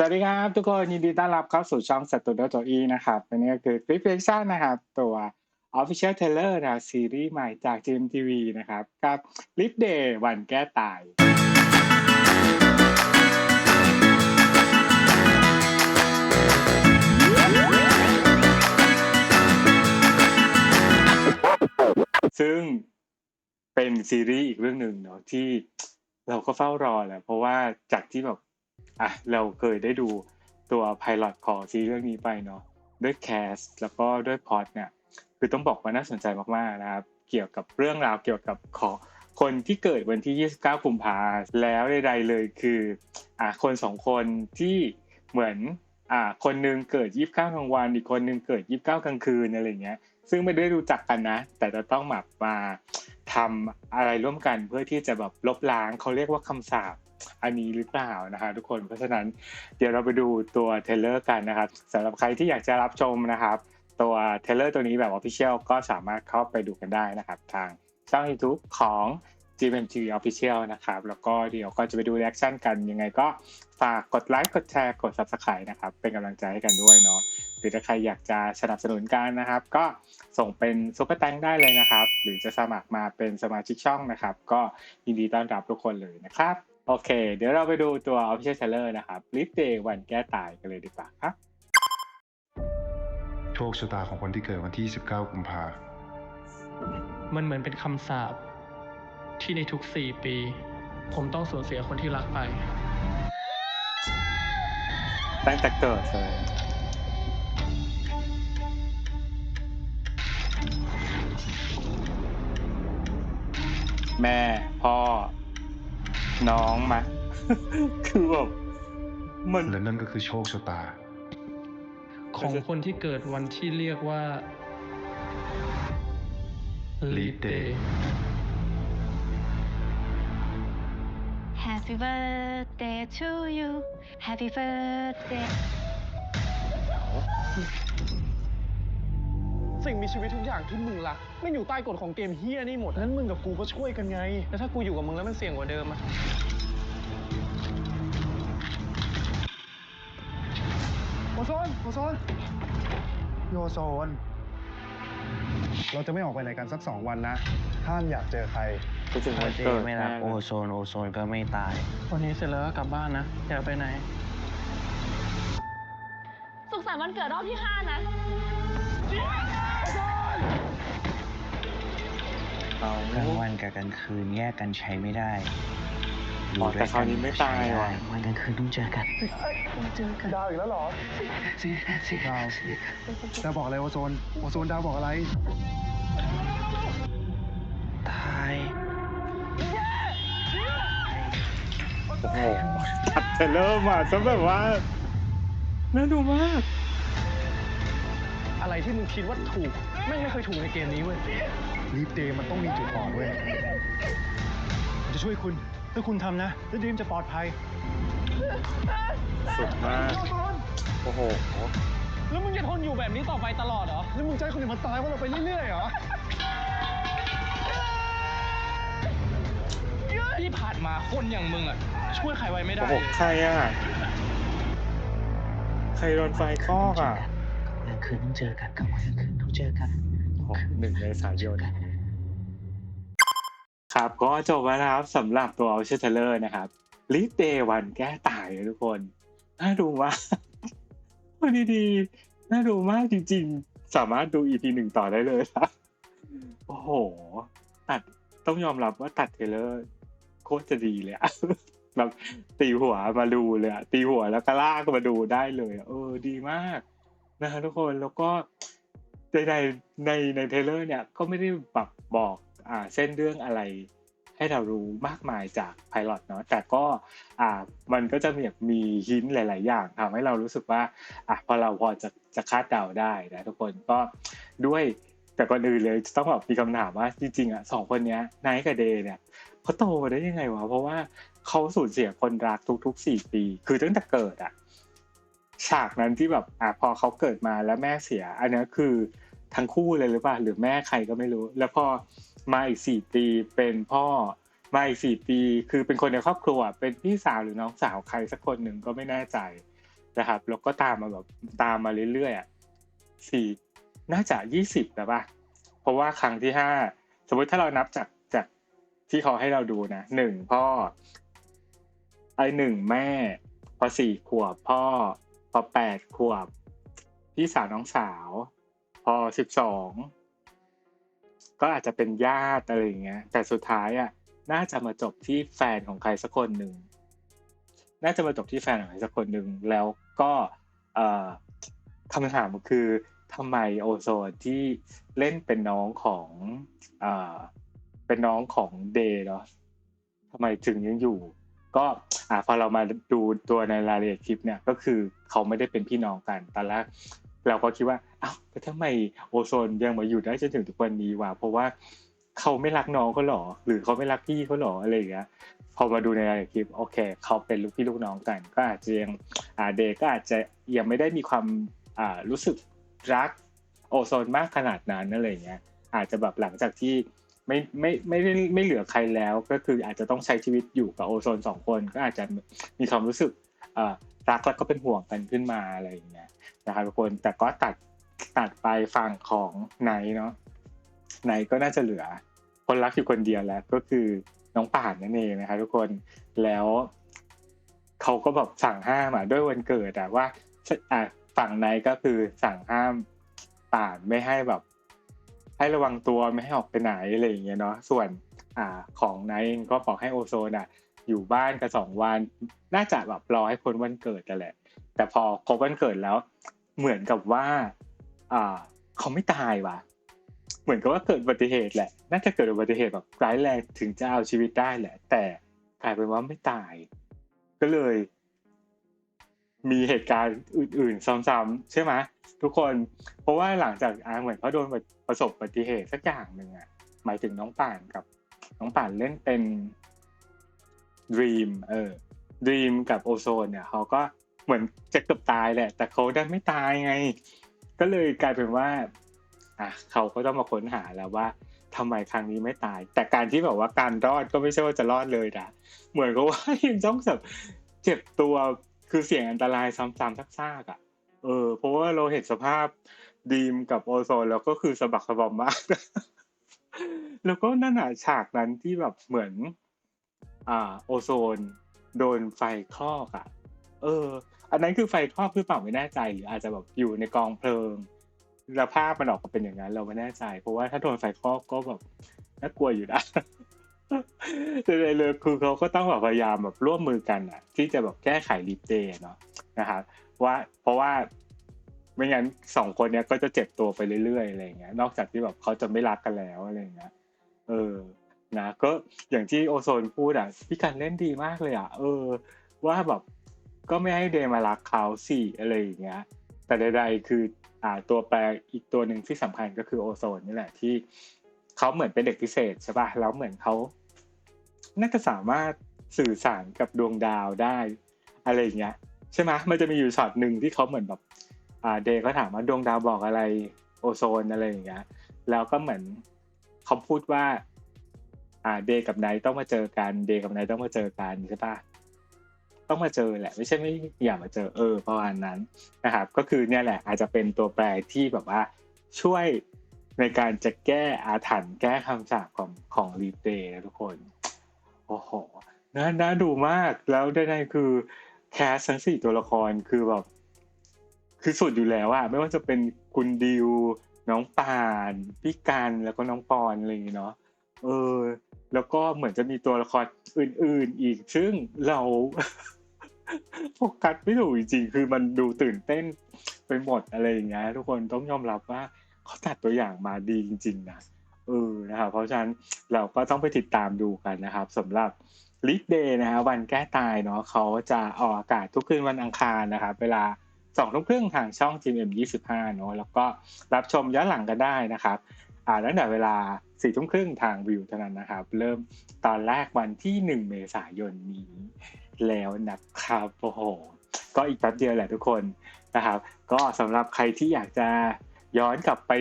สวัสดีครับ ทุกคนยินดีต้อนรับเข้าสู่ช่องสตูดิโอโจอีนะครับอันนี้ก็คือคลิปเ e ชั่นนะครับ ตัว Official t a i l e r นะซีรีส์ใหม่จาก GMTV นะครับ กับ Live Day วันแก้ตายซึ่งเป็นซีรีส์อีกเรื่องหนึ่งเนาะที่เราก็เฝ้ารอแหละเพราะว่าจากที่แบบ อะเราเคยได้ดูตัวไพลอตของซีเรื่องนี้ไปเนาะด้วยแคสแล้วก็ด้วยพอดเนี่ยคือต้องบอกว่าน่าสนใจมากๆนะครับ เกี่ยวกับเรื่องราวเกี่ยวกับของคนที่เกิดวันที่ 29กุมภาแล้วใดๆเลยคืออะคนสองคนที่เหมือนอ่าคนหนึงเกิด 29กลางวันอีกคนหนึงเกิด 29 กลางคืนอะไรเงี้ย ซึ่งไม่ได้รู้จักกันนะ แต่จะต้องแบบมาทำอะไรร่วมกันเพื่อที่จะแบบลบล้างเขาเรียกว่าคำสาป อันนี้หรือเปล่านะคะทุกคนเพราะฉะนั้นเดี๋ยวเราไปดูตัวเทเลอร์กันนะครับสำหรับใครที่อยากจะรับชมนะครับ ตัวเทเลอร์ตัวนี้แบบ Official ก็สามารถเข้าไปดูกันได้นะครับ ทางช่อง YouTube ของ GMTV Official นะครับ แล้วก็เดี๋ยวก็จะไปดูรีแอคชั่นกันยังไงก็ฝากกดไลค์กดแชร์กด Subscribe นะครับ เป็นกำลังใจให้กันด้วยเนาะหรือถ้าใครอยากจะสนับสนุนกันนะครับ ก็ส่งเป็นซุปเปอร์แตงได้เลยนะครับ หรือจะสมัครมาเป็นสมาชิกช่องนะครับ ก็ยินดีต้อนรับทุกคนเลยนะครับ โอเค เดี๋ยวเราไปดูตัว Official Trailer นะครับ l i f Day วันแก้ตายกันเลยดีกว่าครับ โชคชะตาของคนที่เกิดวันที่ 19 กุมภามันเหมือนเป็นคำสาปที่ในทุกสี่ปี ผมต้องสูญเสียคนที่รักไป ตั้งแต่เกิดเลยแม่ พ่อ น้องมา คือแบบมันและนั่นก็คือโชคชะตา ของคนที่เกิดวันที่เรียกว่า Leap Day Happy birthday to you Happy birthday สิ่งมีชีวิตทุกอย่างที่มึงรักไม่งอยู่ใต้กฎของเกมเฮียนี่หมดนั้นมึงกับกูก็ช่วยกันไง แล้วถ้ากูอยู่กับมึงแล้วมันเสี่ยงกว่าเดิมอะโอโซนโอโซนโยโซน เราจะไม่ออกไปไหนกันสักสองวันนะถ้ามอยากเจอใครก็ถึงวันเจเกิดไม่รักแน่โอโซนโอโซนก็ไม่ตาย วันนี้เสร็จแล้วก็กลับบ้านนะ อยากไปไหน สุขสันต์วันเกิดรอบที่ 5 นะ เอากลางวันกับกลางคืนแยกกันใช้ไม่ได้อ๋อแต่คราวนี้ไม่ตายว่ะ วันกลางคืนต้องเจอกันดาวอีกแล้วเหรอดาวดาวบอกอะไรโอโซนโอโซนดาวบอกอะไร ตาย โอ้โหตัดเทรลเลอร์มาซะแบบว่าน่าดูมาก อะไรที่มึงคิดว่าถูกแม่งไม่เคยถูกในเกมนี้เว้ยลีฟเดย์มันต้องมีจุดอ่อนเว้ยผมจะช่วยคุณถ้าคุณทำนะแล้วดีมจะปลอดภัย สุดมาก โอ้โห แล้วมึงจะทนอยู่แบบนี้ต่อไปตลอดเหรอ แล้วมึงจะให้คนอื่นมาตายว่าเราไปเรื่อยๆเหรอที่ผ่านมาคนอย่างมึงอะ ช่วยใครไว้ไม่ได้โอ้โหใครอะ ใครโดนไฟคลอกอะ กลางคืนต้องเจอกันกลางวันกลางคืนต้องเจอกันหนึ่งในสายยนครับก็จบแล้วนะครับสำหรับตัว o อ t เทเลอร์นะครับลิฟเดวันแก้ตายนะทุกคนน่าดูมากวันดีๆน่าดูมากจริง ๆ สามารถดู EP หนึ่งต่อได้เลยครับโอ้โห ตัดต้องยอมรับว่าตัดเทเลอร์โคตรจะดีเลยอะแบบตีหัวมาดูเลยอะตีหัวแล้วก็ลากมาดูได้เลย เออ ดีมาก นะฮะทุกคนแล้วก็ในในในในเทเลอร์เนี่ยก็ไม่ได้แบบบอกอ่าเส้นเรื่องอะไรให้เรารู้มากมายจากไพลอตเนาะแต่ก็อ่ามันก็จะมีมีหินหลาย ๆ อย่างทำให้เรารู้สึกว่าอะพอเราพอจะจะคาดเดาได้นะทุกคนก็ด้วยแต่ก่อนอื่นเลยต้องแบบมีคำถามว่าจริงๆอะสองคนเนี้ยนท์กับเดย์เนี่ยเขาโตมาได้ยังไงวะเพราะว่าเขาสูญเสียคนรักทุกๆสี่ปี คือตั้งแต่เกิดอะ ฉากนั้นที่แบบอะพอเขาเกิดมาแล้วแม่เสีย อันนี้คือทั้งคู่เลยหรือเปล่าหรือแม่ใครก็ไม่รู้ แล้วพอมาอีกสี่ปีเป็นพ่อมาอีกสี่ปี คือเป็นคนในครอบครัว เป็นพี่สาวหรือน้องสาวใครสักคนหนึ่งก็ไม่แน่ใจนะครับแล้วก็ตามมาแบบตามมาเรื่อยๆอะสี่น่าจะยี่สิบแล้วป่ะเพราะว่าครั้งที่ห้าสมมติถ้าเรานับจากจากที่เขาให้เราดูนะหนึ่งพ่อไอหนึ่งแม่ พอสี่ขวบพ่อ พอแปดขวบ พี่สาวน้องสาว พอสิบสองก็อาจจะเป็นญาติอะไรอย่างเงี้ย แต่สุดท้ายอะ น่าจะมาจบที่แฟนของใครสักคนหนึ่ง น่าจะมาจบที่แฟนของใครสักคนหนึ่ง แล้วก็เอคำถามคือทำไมโอโซนที่เล่นเป็นน้องของเอเป็นน้องของเดย์เนาะทำไมถึงยังอยู่ ก็อ่าพอเรามาดูตัวในรายละเอียดคลิปเนี่ยก็คือเขาไม่ได้เป็นพี่น้องกันตอนแรกเราก็คิดว่าอ้าวแล้วทำไมโอโซนยังมาอยู่ได้จนถึงทุกวันนี้วะเพราะว่าเขาไม่รักน้องเขาหรอ หรือเขาไม่รักพี่เขาหรออะไรอย่างเงี้ยพอมาดูในรายละเอียดคลิปโอเค เขาเป็นลูกพี่ลูกน้องกัน ก็อาจจะยังอ่าเดก็อาจจะยังไม่ได้มีความอ่ารู้สึกรักโอโซนมากขนาดนั้นอะไรอย่างเงี้ยอาจจะแบบหลังจากที่ ไม่ไม่ไม่ได้ไม่เหลือใครแล้ว ก็คืออาจจะต้องใช้ชีวิตอยู่กับโอโซนสองคน ก็อาจจะมีความรู้สึกรักแล้วก็เป็นห่วงกันขึ้นมาอะไรอย่างเงี้ยนะครับทุกคนแต่ก็ตัดตัดไปฝั่งของไนเนาะไนก็น่าจะเหลือ คนรักอยู่คนเดียวแล้ว ก็คือน้องป่านนั่นเองนะครับทุกคนแล้วเขาก็แบบสั่งห้ามอะด้วยวันเกิดอะว่าอะฝั่งไนก็คือสั่งห้ามป่านไม่ให้แบบ ให้ระวังตัวไม่ให้ออกไปไหนอะไรอย่างเงี้ยเนาะส่วนอ่าของไนท์เองก็บอกให้โอโซนอะอยู่บ้านกันสองวัน น่าจะแบบรอให้พ้นวันเกิดกันแหละ แต่พอครบวันเกิดแล้ว เหมือนกับว่า อ่า เขาไม่ตายว่ะ เหมือนกับว่าเกิดอุบัติเหตุแหละ น่าจะเกิดอุบัติเหตุแบบร้ายแรงถึงจะเอาชีวิตได้แหละ แต่กลายเป็นว่าไม่ตาย ก็เลย มีเหตุการณ์อื่น ๆ ซ้ำๆใช่ไหมทุกคน เพราะว่าหลังจากอ่าเหมือนเขาโดนประสบอุบัติเหตุสักอย่างหนึ่งอะหมายถึงน้องป่านกับ น้องป่านเล่นเป็น Dream เออ Dream กับโอโซนเนี่ยเขาก็เหมือนจะเกือบตายแหละ แต่เขาดันไม่ตายไง ก็เลยกลายเป็นว่า อะเขาก็ต้องมาค้นหาแล้วว่าทำไมครั้งนี้ไม่ตาย แต่การที่แบบว่าการรอดก็ไม่ใช่ว่าจะรอดเลยนะเหมือนกับว่ายังต้องแบบเจ็บตัว คือเสี่ยงอันตรายซ้ำๆซากๆอะ เออ เพราะว่าเราเห็นสภาพดีมกับโอโซนแล้วก็คือสะบักสะบอมมาก แล้วก็นั่นอะฉากนั้นที่แบบเหมือน อ่า โอโซน โดนไฟคลอกอะ เออ อันนั้นคือไฟคลอกหรือเปล่าไม่แน่ใจหรืออาจจะแบบอยู่ในกองเพลิงแล้วภาพมันออกมาเป็นอย่างนั้น เราไม่แน่ใจ เพราะว่าถ้าโดนไฟคลอกก็แบบน่ากลัวอยู่นะ แต่เลยคือเขาก็ต้องแบบพยายามแบบร่วมมือกันอะ ที่จะแบบแก้ไขรีเดย์เนาะนะครับว่าเพราะว่าไม่งั้นสองคนเนี้ยก็จะเจ็บตัวไปเรื่อยๆอะไรเงี้ย นอกจากที่แบบเขาจะไม่รักกันแล้วอะไรเงี้ยเออนะก็อย่างที่โอโซนพูดอะพี่กันเล่นดีมากเลยอะเออ ว่าแบบก็ไม่ให้เดย์มารักเขาสิอะไรอย่างเงี้ย แต่ใดๆคืออ่าตัวแปรอีกตัวหนึ่งที่สำคัญก็คือโอโซนนี่แหละที่เขาเหมือนเป็นเด็กพิเศษใช่ป่ะแล้วเหมือนเขา น่าจะสามารถสื่อสารกับดวงดาวได้ อะไรอย่างเงี้ยใช่ไหมมันจะมีอยู่ช็อตหนึ่งที่เขาเหมือนแบบอ่าเดย์เขาถามว่าดวงดาวบอกอะไรโอโซนอะไรอย่างเงี้ยแล้วก็เหมือนเขาพูดว่า อ่าเดย์กับไนท์ต้องมาเจอกันเดย์กับไนท์ต้องมาเจอกันใช่ปะต้องมาเจอแหละ ไม่ใช่ไม่อยากมาเจอเออประมาณนั้นนะครับ ก็คือเนี่ยแหละ อาจจะเป็นตัวแปรที่แบบว่าช่วยในการจะแก้อาถรรพ์แก้คำสาปของของรีเดย์นะทุกคน โอ้โหน่าน่าดูมากแล้วได้ๆคือแคสทั้งสี่ตัวละครคือแบบคือสุดอยู่แล้วอะไม่ว่าจะเป็นคุณดิว น้องป่านพี่กันแล้วก็น้องปอนอะไรอย่างเงี้ยเนาะเออ แล้วก็เหมือนจะมีตัวละครอื่น ๆ อีก ซึ่งเราโฟกัสไม่ถูกจริงๆคือมันดูตื่นเต้นไปหมดอะไรอย่างเงี้ยทุกคนต้องยอมรับว่าเขาตัดตัวอย่างมาดีจริง ๆ นะ เออนะครับเพราะฉะนั้นเราก็ต้องไปติดตามดูกันนะครับสำหรับลิฟเดย์นะฮะวันแก้ตายเนาะเขาจะออกอากาศทุกคืนวันอังคารนะครับ เวลาสองทุ่มครึ่งทางช่อง GMM 25เนาะแล้วก็รับชมย้อนหลังกันได้นะครับอ่าตั้งแต่เวลาสี่ทุ่มครึ่งทางวิวเท่านั้นนะครับ เริ่มตอนแรกวันที่หนึ่งเมษายนนี้แล้วนะครับโอ้โหก็อีกแป๊บเดียวแหละทุกคนนะครับ ก็สำหรับใครที่อยากจะย้อนกลับไป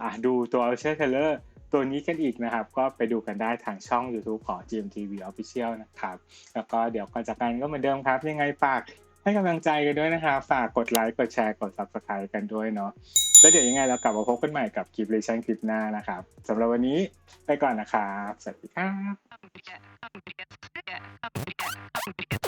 อ่าดูตัว u l t r a Trailer ตัวนี้กันอีกนะครับ ก็ไปดูกันได้ทางช่อง YouTube ของ GMTV Official นะครับ แล้วก็เดี๋ยวก่อนจากกันก็เหมือนเดิมครับ ยังไงฝากให้กำลังใจกันด้วยนะคะฝากกดไลค์กดแชร์กด subscribe กันด้วยเนาะแล้วเดี๋ยวยังไงเรากลับมาพบกันใหม่กับคลิปเลชั่นคลิปหน้านะครับสำหรับวันนี้ไปก่อนนะครับสวัสดีครับ